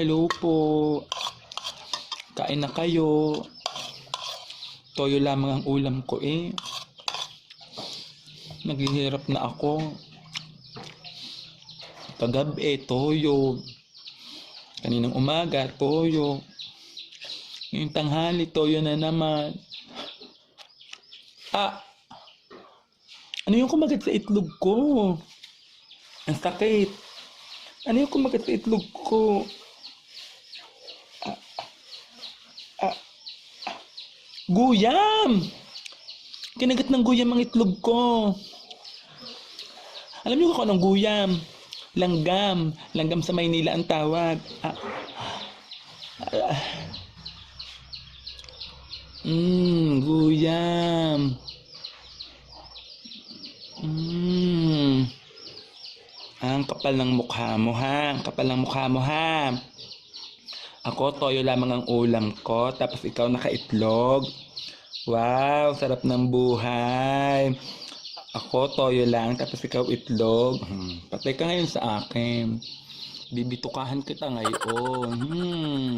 Hello po. Kain na kayo. Toyo lamang ang ulam ko eh. Naghihirap na ako. Kagabi, toyo. Kaninang umaga, toyo. Ngayong tanghali, toyo na naman. Ah! Ano yung kumagat sa itlog ko? Ang sakit. Ano yung kumagat sa itlog ko? Ah, ah, ah. Guyam! Kinagat ng guyam ang itlog ko. Alam niyo kung anong guyam? Langgam. Langgam sa Maynila ang tawag. Ah. Ah. Mmm, guyam. Mmm. Ang kapal ng mukha mo ha. Ang kapal ng mukha mo ha. Ako, toyo lamang ang ulam ko. Tapos ikaw nakaitlog. Wow, sarap ng buhay. Ako, toyo lang. Tapos ikaw itlog. Hmm. Patay ka ngayon sa akin. Bibitukahan kita ngayon. Hmm.